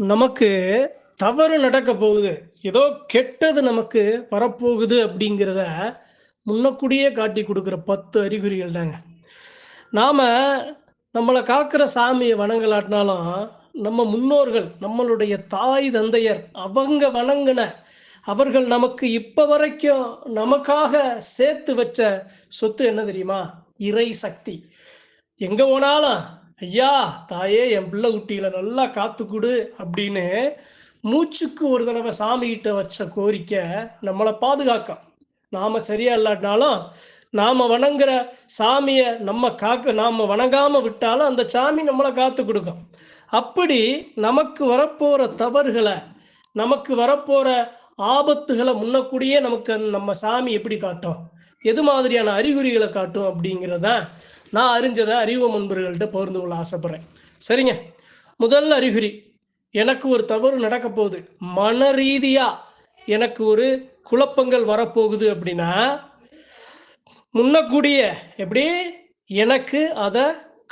நமக்கு தவறு நடக்க போகுது. ஏதோ கெட்டது நமக்கு வரப்போகுது அப்படிங்கிறத முன்னக்கூடியே காட்டி கொடுக்குற பத்து அறிகுறிகள் தாங்க. நாம் நம்மளை காக்கிற சாமியை வணங்கலாட்டினாலும் நம்ம முன்னோர்கள் நம்மளுடைய தாய் தந்தையர் அவங்க வணங்கின அவர்கள் நமக்கு இப்போ வரைக்கும் நமக்காக சேர்த்து வச்ச சொத்து என்ன தெரியுமா? இறை சக்தி. எங்கே போனாலும் ஐயா தாயே என் பிள்ளை குட்டிகளை நல்லா காத்து கொடு அப்படின்னு மூச்சுக்கு ஒரு தடவை சாமிகிட்ட வச்ச கோரிக்கை நம்மளை பாதுகாக்கும். நாம் சரியா இல்லாட்டினாலும் நாம் வணங்குற சாமியை நம்ம காக்க நாம் வணங்காமல் விட்டாலும் அந்த சாமி நம்மளை காத்து கொடுக்கும். அப்படி நமக்கு வரப்போகிற தவறுகளை நமக்கு வரப்போகிற ஆபத்துகளை முன்னக்கூடியே நமக்கு நம்ம சாமி எப்படி காட்டும்? எது மாதிரியான அறிகுறிகளை காட்டும் அப்படிங்கிறத நான் அறிஞ்சதை அறிவு முன்பர்கள்ட்ட பகிர்ந்து கொள்ள ஆசைப்பட்றேன். சரிங்க. முதல் அறிகுறி எனக்கு ஒரு தவறு நடக்க போகுது. மன ரீதியாக எனக்கு ஒரு குழப்பங்கள் வரப்போகுது அப்படின்னா முன்னக்கூடிய எப்படி? எனக்கு அதை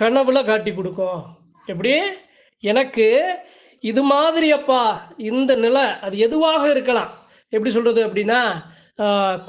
கனவுல காட்டி கொடுக்கும். எப்படி? எனக்கு இது மாதிரி அப்பா இந்த நிலை அது எதுவாக இருக்கலாம். எப்படி சொல்கிறது அப்படின்னா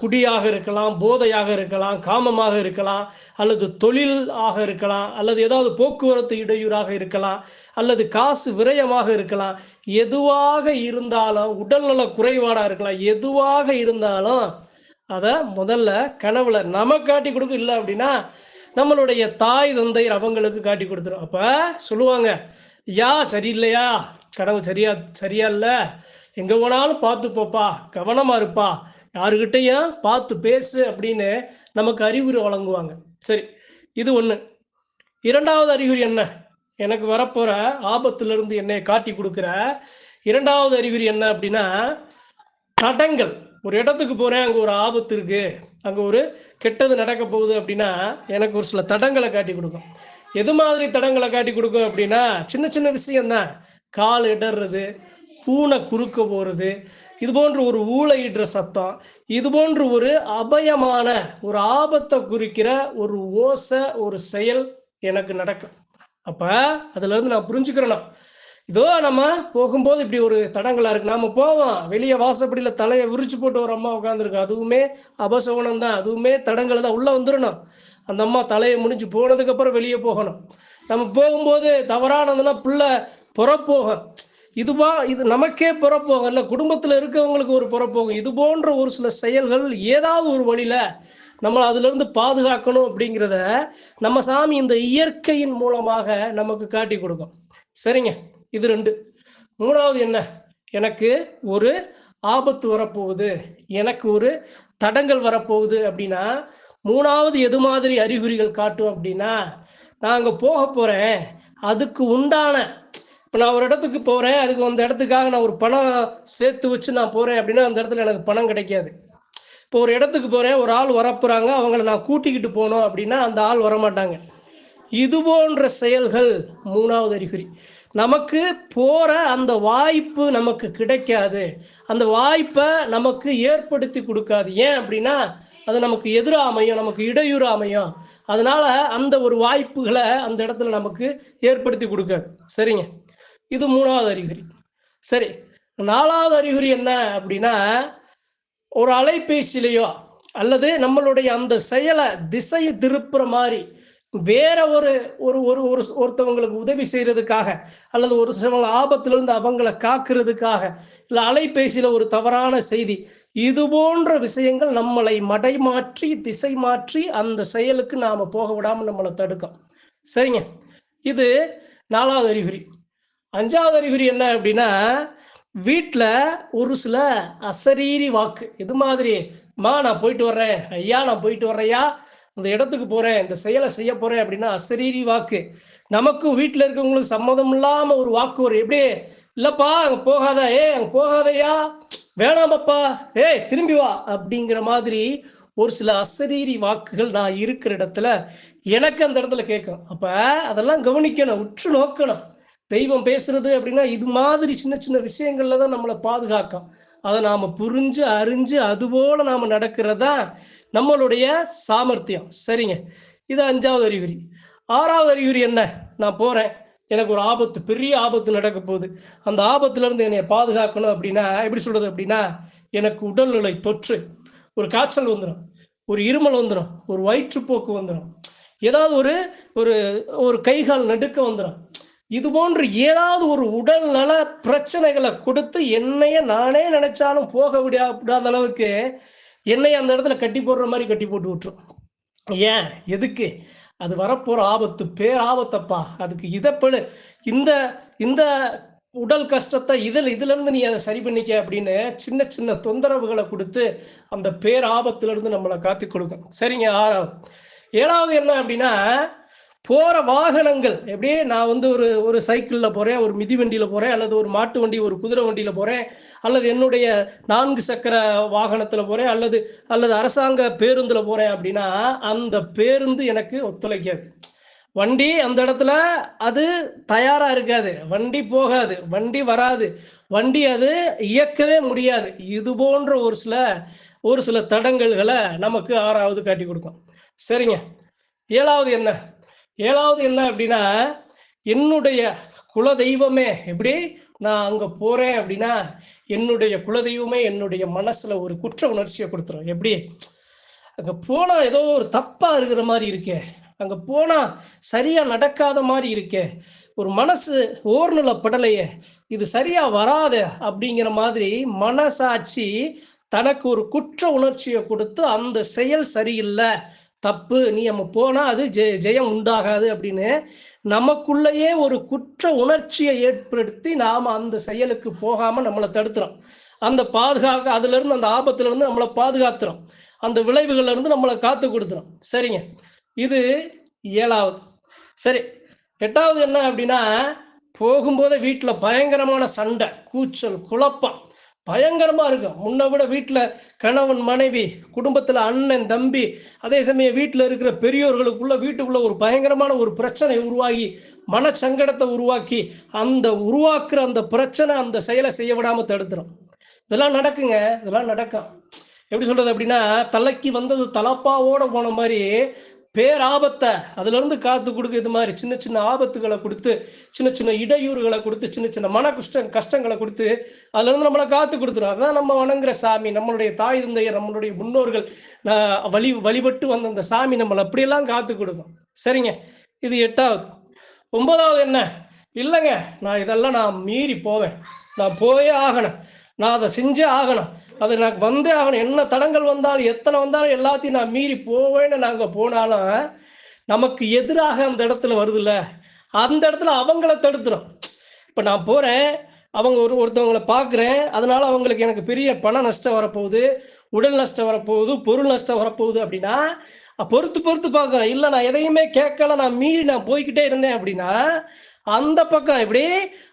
குடியாக இருக்கலாம் போதையாக இருக்கலாம் காமமாக இருக்கலாம் அல்லது தொழில் ஆக இருக்கலாம் அல்லது ஏதாவது போக்குவரத்து இடையூறாக இருக்கலாம் அல்லது காசு விரயமாக இருக்கலாம். எதுவாக இருந்தாலும் உடல்நல குறைபாடாக இருக்கலாம் எதுவாக இருந்தாலும் அதை முதல்ல கனவுல நம்ம காட்டி கொடுக்க இல்லை அப்படின்னா நம்மளுடைய தாய் தந்தையர் அவங்களுக்கு காட்டி கொடுத்துரும். அப்போ சொல்லுவாங்க யா சரியில்லையா? கடவுள் சரியா சரியா இல்லை எங்கே போனாலும் பார்த்து போப்பா கவனமாக இருப்பா. யாருக்கிட்டையும் பார்த்து பேசு அப்படின்னு நமக்கு அறிகுறி வழங்குவாங்க. சரி இது ஒன்று இரண்டாவது அறிகுறி என்ன? எனக்கு வரப்போகிற ஆபத்துலேருந்து என்னை காட்டி கொடுக்குற இரண்டாவது அறிகுறி என்ன அப்படின்னா தடங்கள். ஒரு இடத்துக்கு போகிறேன் அங்கே ஒரு ஆபத்து இருக்குது அங்கே ஒரு கெட்டது நடக்க போகுது அப்படின்னா எனக்கு ஒரு சில தடங்களை காட்டி கொடுக்கும். எது மாதிரி தடங்களை காட்டி கொடுக்கும் அப்படின்னா சின்ன சின்ன விஷயம்தான். கால் இடறது பூனை குறுக்க போகிறது இது போன்ற ஒரு ஊழையிடுற சத்தம் இது போன்ற ஒரு அபயமான ஒரு ஆபத்தை குறிக்கிற ஒரு ஓசை ஒரு செயல் எனக்கு நடக்கும். அப்போ அதுலேருந்து நான் புரிஞ்சுக்கிறேன்னா இதோ நம்ம போகும்போது இப்படி ஒரு தடங்களாக இருக்கு. நாம் போவோம். வெளியே வாசப்படியில் தலையை விரிச்சு போட்டு ஒரு அம்மா உட்காந்துருக்கு அதுவுமே அபசோகனம் தான் அதுவுமே தடங்கள் தான் உள்ளே வந்துடணும். அந்த அம்மா தலையை முடிஞ்சு போனதுக்கப்புறம் வெளியே போகணும். நம்ம போகும்போது தவறானதுன்னா பிள்ளை புறப்போகும் இதுவா இது நமக்கே புறப்போகும் இல்லை குடும்பத்தில் இருக்கவங்களுக்கு ஒரு புறப்போகும் இது போன்ற ஒரு சில செயல்கள் ஏதாவது ஒரு வழியில் நம்மளை அதுலேருந்து பாதுகாக்கணும் அப்படிங்கிறத நம்ம சாமி இந்த இயற்கையின் மூலமாக நமக்கு காட்டி கொடுக்கும். சரிங்க? இது ரெண்டு. மூணாவது என்ன? எனக்கு ஒரு ஆபத்து வரப்போகுது. எனக்கு ஒரு தடங்கள் வரப்போகுது அப்படின்னா மூணாவது எது மாதிரி அறிகுறிகள் காட்டும் அப்படின்னா நான் அங்கே போக போகிறேன் அதுக்கு உண்டான இப்போ நான் ஒரு இடத்துக்கு போகிறேன் அதுக்கு அந்த இடத்துக்காக நான் ஒரு பணம் சேர்த்து வச்சு நான் போகிறேன் அப்படின்னா அந்த இடத்துல எனக்கு பணம் கிடைக்காது. இப்போ ஒரு இடத்துக்கு போகிறேன் ஒரு ஆள் வரப்போகிறாங்க அவங்கள நான் கூட்டிக்கிட்டு போனோம் அப்படின்னா அந்த ஆள் வரமாட்டாங்க. இது போன்ற செயல்கள் மூணாவது அறிகுறி. நமக்கு போகிற அந்த வாய்ப்பு நமக்கு கிடைக்காது. அந்த வாய்ப்பை நமக்கு ஏற்படுத்தி கொடுக்காது. ஏன் அப்படின்னா அது நமக்கு எதிராக அமையும் நமக்கு இடையூறு அமையும். அதனால அந்த ஒரு வாய்ப்புகளை அந்த இடத்துல நமக்கு ஏற்படுத்தி கொடுக்காது. சரிங்க? இது மூணாவது அறிகுறி. சரி நாலாவது அறிகுறி என்ன அப்படின்னா ஒரு அலைபேசியிலையோ அல்லது நம்மளுடைய அந்த செயலை திசையை திருப்புற மாதிரி வேற ஒரு ஒரு ஒரு ஒரு ஒருத்தவங்களுக்கு உதவி செய்யறதுக்காக அல்லது ஒரு சில ஆபத்திலிருந்து அவங்கள காக்கிறதுக்காக இல்லை அலைபேசியில் ஒரு தவறான செய்தி இது போன்ற விஷயங்கள் நம்மளை மடை மாற்றி திசை மாற்றி அந்த செயலுக்கு நாம் போக விடாமல் நம்மளை தடுக்கும். சரிங்க. இது நாலாவது அறிகுறி. அஞ்சாவது அறிகுறி என்ன அப்படின்னா வீட்டில் ஒரு சில அசரீரி வாக்கு. இது மாதிரி? மா நான் போயிட்டு வர்றேன். ஐயா நான் போயிட்டு வர்றையா அந்த இடத்துக்கு போகிறேன் இந்த செயலை செய்ய போகிறேன் அப்படின்னா அசரீரி வாக்கு. நமக்கும் வீட்டில் இருக்கிறவங்களுக்கு சம்மதம் இல்லாமல் ஒரு வாக்கு வரும். எப்படி? இல்லைப்பா அங்கே போகாத. ஏ அங்கே போகாதயா? வேணாமப்பா ஏய் திரும்பி வா. அப்படிங்கிற மாதிரி ஒரு சில அசரீரி வாக்குகள் நான் இருக்கிற இடத்துல எனக்கு அந்த இடத்துல கேட்கும் அப்போ அதெல்லாம் கவனிக்கணும் உற்று நோக்கணும். தெய்வம் பேசுறது அப்படின்னா இது மாதிரி சின்ன சின்ன விஷயங்கள்ல தான் நம்மளை பாதுகாக்கும். அதை நாம் புரிஞ்சு அறிஞ்சு அதுபோல் நாம் நடக்கிறதா நம்மளுடைய சாமர்த்தியம். சரிங்க. இது அஞ்சாவது அறிகுறி. ஆறாவது அறிகுறி என்ன? நான் போகிறேன் எனக்கு ஒரு ஆபத்து பெரிய ஆபத்து நடக்க போகுது. அந்த ஆபத்துலேருந்து என்னை பாதுகாக்கணும் அப்படின்னா எப்படி சொல்கிறது அப்படின்னா எனக்கு உடல்நிலை தொற்று ஒரு காய்ச்சல் வந்துடும் ஒரு இருமல் வந்துடும் ஒரு வயிற்றுப்போக்கு வந்துடும் ஏதாவது ஒரு ஒரு ஒரு கைகால் நடுக்க வந்துடும் இது போன்று ஏதாவது ஒரு உடல் நல பிரச்சனைகளை கொடுத்து என்னைய நானே நினைச்சாலும் போக விடா விடாத அளவுக்கு என்னை அந்த இடத்துல கட்டி போடுற மாதிரி கட்டி போட்டு விட்டுரும். ஏன்? எதுக்கு? அது வரப்போற ஆபத்து பேராபத்தப்பா. அதுக்கு இதைப்படு இந்த இந்த உடல் கஷ்டத்தை இதில் இதுலேருந்து நீ அதை சரி பண்ணிக்க அப்படின்னு சின்ன சின்ன தொந்தரவுகளை கொடுத்து அந்த பேராபத்திலிருந்து நம்மளை காத்து கொடுக்கும். சரிங்க ஆறாவது. ஏழாவது என்ன அப்படின்னா போகிற வாகனங்கள் எப்படியே நான் வந்து ஒரு ஒரு சைக்கிளில் போகிறேன் ஒரு மிதிவண்டியில் போகிறேன் அல்லது ஒரு மாட்டு வண்டி ஒரு குதிரை வண்டியில் போகிறேன் அல்லது என்னுடைய நான்கு சக்கர வாகனத்தில் போகிறேன் அல்லது அல்லது அரசாங்க பேருந்தில் போகிறேன் அப்படின்னா அந்த பேருந்து எனக்கு ஒத்துழைக்காது. வண்டி அந்த இடத்துல அது தயாராக இருக்காது. வண்டி போகாது. வண்டி வராது. வண்டி அது இயக்கவே முடியாது. இது போன்ற ஒரு சில ஒரு சில தடங்கல்களை நமக்கு ஆறாவது காட்டி கொடுக்கும். சரிங்க. ஏழாவது என்ன? ஏழாவது என்ன அப்படின்னா என்னுடைய குல தெய்வமே எப்படி? நான் அங்கே போகிறேன் அப்படின்னா என்னுடைய குலதெய்வமே என்னுடைய மனசில் ஒரு குற்ற உணர்ச்சியை கொடுத்துரும். எப்படி? அங்கே போனால் ஏதோ ஒரு தப்பாக இருக்கிற மாதிரி இருக்கே. அங்கே போனால் சரியாக நடக்காத மாதிரி இருக்கே. ஒரு மனசு ஓர்நிலப்படலையே இது சரியாக வராது அப்படிங்கிற மாதிரி மனசாட்சி தனக்கு ஒரு குற்ற உணர்ச்சியை கொடுத்து அந்த செயல் சரியில்லை. தப்பு நீ நம்ம போனால் அது ஜெய ஜெயம் உண்டாகாது அப்படின்னு நமக்குள்ளேயே ஒரு குற்ற உணர்ச்சியை ஏற்படுத்தி நாம் அந்த செயலுக்கு போகாமல் நம்மளை தடுத்துறோம். அந்த பாதுகாக்க அதுலேருந்து அந்த ஆபத்துலேருந்து நம்மளை பாதுகாத்துறோம். அந்த விளைவுகள்லேருந்து நம்மளை காத்து கொடுத்துறோம் சரிங்க. இது ஏழாவது. சரி. எட்டாவது என்ன அப்படின்னா போகும்போதே வீட்டில் பயங்கரமான சண்டை கூச்சல் குழப்பம். பயங்கரமாக இருக்கும். முன்னை விட வீட்டில் கணவன் மனைவி குடும்பத்தில் அண்ணன் தம்பி அதே சமயம் வீட்டில் இருக்கிற பெரியோர்களுக்குள்ள வீட்டுக்குள்ள ஒரு பயங்கரமான ஒரு பிரச்சனை உருவாகி மனச்சங்கடத்தை உருவாக்கி அந்த உருவாக்குற அந்த பிரச்சனை அந்த செயலை செய்ய விடாமல் தடுத்துரும். இதெல்லாம் நடக்குங்க. இதெல்லாம் நடக்கும். எப்படி சொல்கிறது அப்படின்னா தலைக்கு வந்தது தலப்பாவோட போன மாதிரி பேராபத்தை அதுலேருந்து காத்து கொடுக்க இது மாதிரி சின்ன சின்ன ஆபத்துகளை கொடுத்து சின்ன சின்ன இடையூறுகளை கொடுத்து சின்ன சின்ன மன கஷ்ட கஷ்டங்களை கொடுத்து அதுலேருந்து நம்மளை காத்து கொடுத்துரும். அதுதான் நம்ம வணங்குற சாமி நம்மளுடைய தாய் தந்தையர் நம்மளுடைய முன்னோர்கள் வழி வழிபட்டு வந்த அந்த சாமி நம்மளை அப்படியெல்லாம் காத்து கொடுக்கும். சரிங்க இது எட்டாவது. ஒன்பதாவது என்ன? இல்லைங்க நான் இதெல்லாம் நான் மீறி போவேன். நான் போயே ஆகணும். நான் அதை செஞ்சே ஆகணும். அது எனக்கு வந்தே ஆகணும். என்ன தடங்கள் வந்தாலும் எத்தனை வந்தாலும் எல்லாத்தையும் நான் மீறி போவேன்னு நாங்கள் போனாலும் நமக்கு எதிராக அந்த இடத்துல வருதுல்ல? அந்த இடத்துல அவங்கள தடுத்துரும். இப்போ நான் போகிறேன் அவங்க ஒரு ஒருத்தவங்களை பார்க்குறேன். அதனால் அவங்களுக்கு எனக்கு பெரிய பண நஷ்டம் வரப்போகுது உடல் நஷ்டம் வரப்போகுது பொருள் நஷ்டம் வரப்போகுது அப்படின்னா பொறுத்து பொறுத்து பார்க்குறேன். இல்லை நான் எதையுமே கேட்கல நான் மீறி நான் போய்க்கிட்டே இருந்தேன் அப்படின்னா அந்த பக்கம் எப்படி?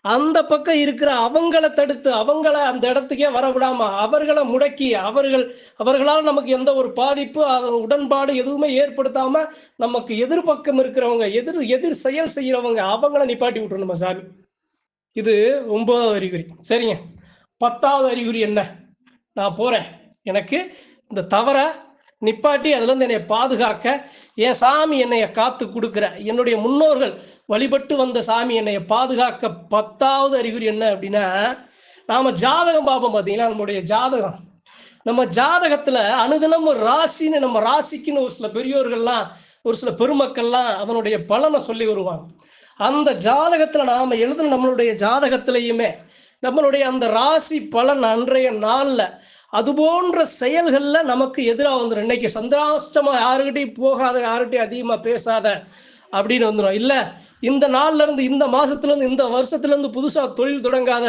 அந்த பக்கம் இருக்கிற அவங்கள தடுத்து அவங்கள அந்த இடத்துக்கே வர விடாம அவர்களை முடக்கி அவர்கள் அவர்களால் நமக்கு எந்த ஒரு பாதிப்பு உடன்பாடு எதுவுமே ஏற்படுத்தாம நமக்கு எதிர்பக்கம் இருக்கிறவங்க எதிர் எதிர் செயல் செய்யறவங்க அவங்கள நிப்பாட்டி விட்டுரும் சாமி. இது ஒன்பதாவது அறிகுறி. சரிங்க. பத்தாவது அறிகுறி என்ன? நான் போறேன். எனக்கு இந்த தவறை நிப்பாட்டி அதுலேருந்து என்னை பாதுகாக்க என் சாமி என்னைய காத்து கொடுக்குற? என்னுடைய முன்னோர்கள் வழிபட்டு வந்த சாமி என்னைய பாதுகாக்க பத்தாவது அறிகுறி என்ன அப்படின்னா நாம ஜாதகம் பார்ப்போம் பார்த்தீங்கன்னா நம்மளுடைய ஜாதகம். நம்ம ஜாதகத்துல அனுதினம் ஒரு ராசின்னு நம்ம ராசிக்குன்னு ஒரு சில பெரியோர்கள்லாம் ஒரு சில பெருமக்கள்லாம் அதனுடைய பலனை சொல்லி வருவாங்க. அந்த ஜாதகத்தில் நாம எழுதுன நம்மளுடைய ஜாதகத்திலையுமே நம்மளுடைய அந்த ராசி பலன் அன்றைய நாளில் அது போன்ற செயல்களில் நமக்கு எதிராக வந்துடும் இன்னைக்கு சந்திராஷ்டமா யாருக்கிட்டையும் போகாத யாருக்கிட்டையும் அதிகமாக பேசாத அப்படின்னு வந்துடும் இல்லை இந்த நாள்ல இருந்து இந்த மாதத்துலேருந்து இந்த வருஷத்துலேருந்து புதுசாக தொழில் தொடங்காத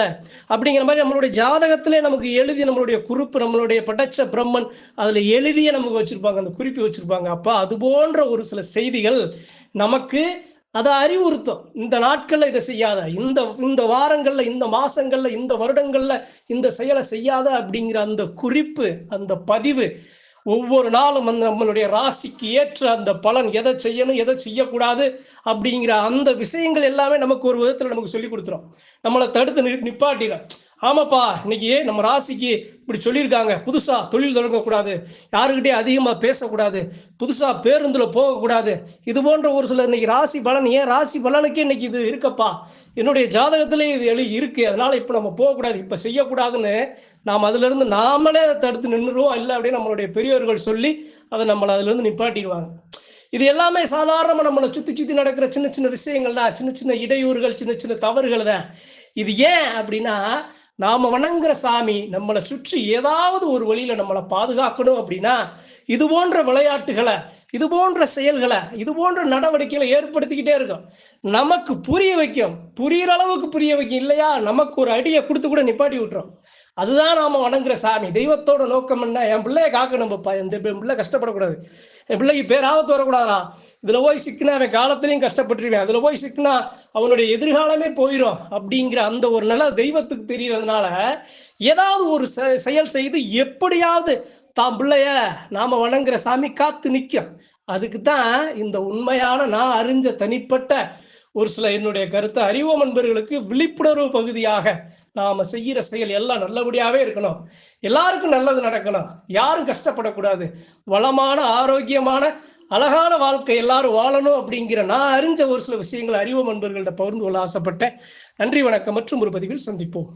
அப்படிங்கிற மாதிரி நம்மளுடைய ஜாதகத்திலே நமக்கு எழுதி நம்மளுடைய குறிப்பு நம்மளுடைய படைச்ச பிரம்மன் அதில் எழுதியே நமக்கு வச்சுருப்பாங்க அந்த குறிப்பு வச்சுருப்பாங்க. அப்போ அது போன்ற ஒரு சில செய்திகள் நமக்கு அதை அறிவுறுத்தும். இந்த நாட்களில் இதை செய்யாத. இந்த இந்த வாரங்களில் இந்த மாசங்களில் இந்த வருடங்களில் இந்த செயலை செய்யாத அப்படிங்கிற அந்த குறிப்பு அந்த பதிவு ஒவ்வொரு நாளும் அந்த நம்மளுடைய ராசிக்கு ஏற்ற அந்த பலன் எதை செய்யணும் எதை செய்யக்கூடாது அப்படிங்கிற அந்த விஷயங்கள் எல்லாமே நமக்கு ஒரு விதத்தில் நமக்கு சொல்லி கொடுத்துரும். நம்மளை தடுத்து நிப்பாட்டிடும் ஆமாப்பா இன்னைக்கு நம்ம ராசிக்கு இப்படி சொல்லியிருக்காங்க. புதுசா தொழில் தொடங்கக்கூடாது. யாருக்கிட்டே அதிகமாக பேசக்கூடாது. புதுசா பேருந்துல போகக்கூடாது. இது போன்ற ஒரு சில இன்னைக்கு ராசி பலன் ஏன் ராசி பலனுக்கே இன்னைக்கு இது இருக்கப்பா. என்னுடைய ஜாதகத்திலே இது எழுதி இருக்கு. அதனால இப்போ நம்ம போகக்கூடாது. இப்போ செய்யக்கூடாதுன்னு நாம் அதிலிருந்து நாமளே அதை தடுத்து நின்றுருவோம். இல்லை அப்படின்னு நம்மளுடைய பெரியவர்கள் சொல்லி அதை நம்மளை அதிலிருந்து நிப்பாட்டிடுவாங்க. இது எல்லாமே சாதாரணமாக நம்மளை சுற்றி சுற்றி நடக்கிற சின்ன சின்ன விஷயங்கள் தான். சின்ன சின்ன இடையூறுகள் சின்ன சின்ன தவறுகள் தான். இது ஏன் அப்படின்னா நாம் வணங்குற சாமி நம்மளை சுற்றி ஏதாவது ஒரு வழியில் நம்மளை பாதுகாக்கணும் அப்படின்னா இது போன்ற விளையாட்டுகளை இது போன்ற செயல்களை இது போன்ற நடவடிக்கைகளை ஏற்படுத்திக்கிட்டே இருக்கும். நமக்கு புரிய வைக்கும். புரியிற அளவுக்கு புரிய வைக்கும். இல்லையா? நமக்கு ஒரு அடியை கொடுத்து கூட நிப்பாட்டி விட்டுரும். அதுதான் நாம் வணங்குற சாமி. தெய்வத்தோட நோக்கம் என்ன? என் பிள்ளைய காக்கணும் பாப்பா. இந்த பிள்ளை கஷ்டப்படக்கூடாது. என் பிள்ளைக்கு பேராபத்து வரக்கூடாதா இதில் போய் சிக்கினா அவன் காலத்துலேயும் கஷ்டப்பட்டுருவேன். அதில் போய் சிக்கினா அவனுடைய எதிர்காலமே போயிடும் அப்படிங்கிற அந்த ஒரு நிலை தெய்வத்துக்கு தெரியறதுனால ஏதாவது ஒரு செ- செயல் செய்து எப்படியாவது தான் பிள்ளைய நாம வணங்குற சாமி காத்து நிற்கும் அதுக்கு தான் இந்த உண்மையான நான் அறிஞ்ச தனிப்பட்ட ஒரு சில என்னுடைய கருத்தை அறிவோம் நண்பர்களுக்கு விழிப்புணர்வு பகுதியாக நாம செய்கிற செயல் எல்லாம் நல்லபடியாகவே இருக்கணும். எல்லாருக்கும் நல்லது நடக்கணும். யாரும் கஷ்டப்படக்கூடாது. வளமான ஆரோக்கியமான அழகான வாழ்க்கை எல்லாரும் வாழணும் அப்படிங்கிற நான் அறிஞ்ச ஒரு சில விஷயங்களை அறிவோம் நண்பர்கள்ட்ட பகிர்ந்து கொள்ள ஆசைப்பட்டேன். நன்றி வணக்கம் மற்றும் ஒரு பதிவில் சந்திப்போம்.